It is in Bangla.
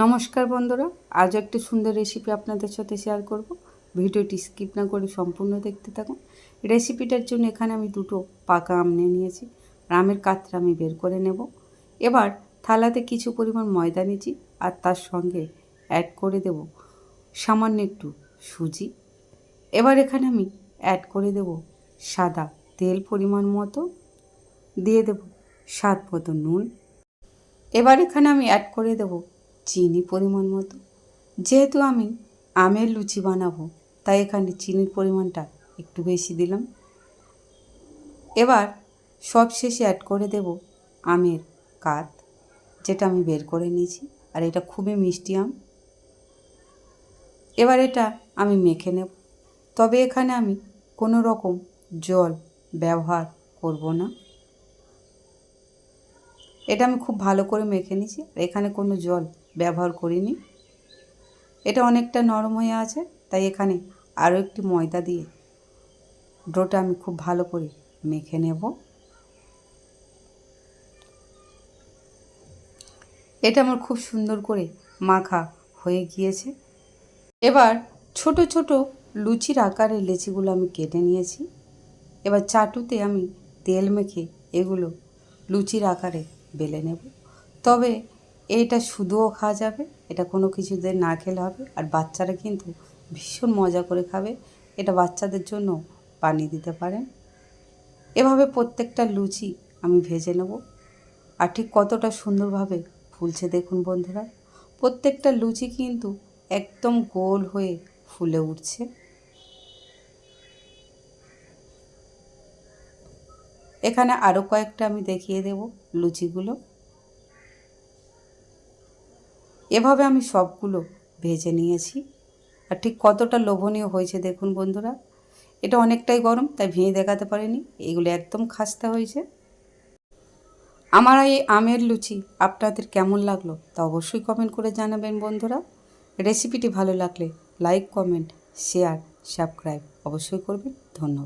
নমস্কার বন্ধুরা আজও একটি সুন্দর রেসিপি আপনাদের সাথে শেয়ার করব। ভিডিওটি স্কিপ না করে সম্পূর্ণ দেখতে থাকুন। রেসিপিটার জন্য এখানে আমি দুটো পাকা আম নিয়ে নিয়েছি। আর আমের কাতরা আমি বের করে নেব। এবার থালাতে কিছু পরিমাণ ময়দা নিয়েছি আর তার সঙ্গে অ্যাড করে দেব সামান্য একটু সুজি। এবার এখানে আমি অ্যাড করে দেব সাদা তেল পরিমাণ মতো। দিয়ে দেব স্বাদ মতো নুন। এবার এখানে আমি অ্যাড করে দেব চিনি পরিমাণ মতো। যেহেতু আমি আমের লুচি বানাবো, তাই এখানে চিনির পরিমাণটা একটু বেশি দিলাম। এবার সব শেষে অ্যাড করে দেব আমের কাত, যেটা আমি বের করে নিয়েছি, আর এটা খুবই মিষ্টি আম। এবার এটা আমি মেখে নেব। তবে এখানে আমি কোনো রকম জল ব্যবহার করব না। এটা আমি খুব ভালো করে মেখে নিয়েছি। এখানে কোনো জল ব্যবহার করিনি। এটা অনেকটা নরম হয়ে আছে, তাই এখানে আরও একটি ময়দা দিয়ে ডোটা আমি খুব ভালো করে মেখে নেব। এটা আমার খুব সুন্দর করে মাখা হয়ে গিয়েছে। এবার ছোট ছোট লুচির আকারের লেচিগুলো আমি কেটে নিয়েছি। এবার চাটুতে আমি তেল মেখে এগুলো লুচির আকারে বেলে নেব। তবে এটা শুধুও খাওয়া যাবে, এটা কোনো কিছুতে না খেলে হবে। আর বাচ্চারা কিন্তু ভীষণ মজা করে খাবে। এটা বাচ্চাদের জন্য বানিয়ে দিতে পারেন। এভাবে প্রত্যেকটা লুচি আমি ভেজে নেব। আর ঠিক কতটা সুন্দরভাবে ফুলছে দেখুন বন্ধুরা। প্রত্যেকটা লুচি কিন্তু একদম গোল হয়ে ফুলে উঠছে। এখানে আরও কয়েকটা আমি দেখিয়ে দেব, লুচিগুলো। এভাবে আমি সবগুলো ভেজে নিয়েছি। আর ঠিক কতটা লোভনীয় হয়েছে দেখুন বন্ধুরা, এটা অনেকটাই গরম, তাই ভেঙে দেখাতে পারিনি, এগুলো একদম খাস্তা হয়েছে। আমার এই আমের লুচি আপনাদের কেমন লাগল তা অবশ্যই কমেন্ট করে জানাবেন বন্ধুরা। রেসিপিটি ভালো লাগলে লাইক কমেন্ট শেয়ার সাবস্ক্রাইব অবশ্যই করবেন। ধন্যবাদ।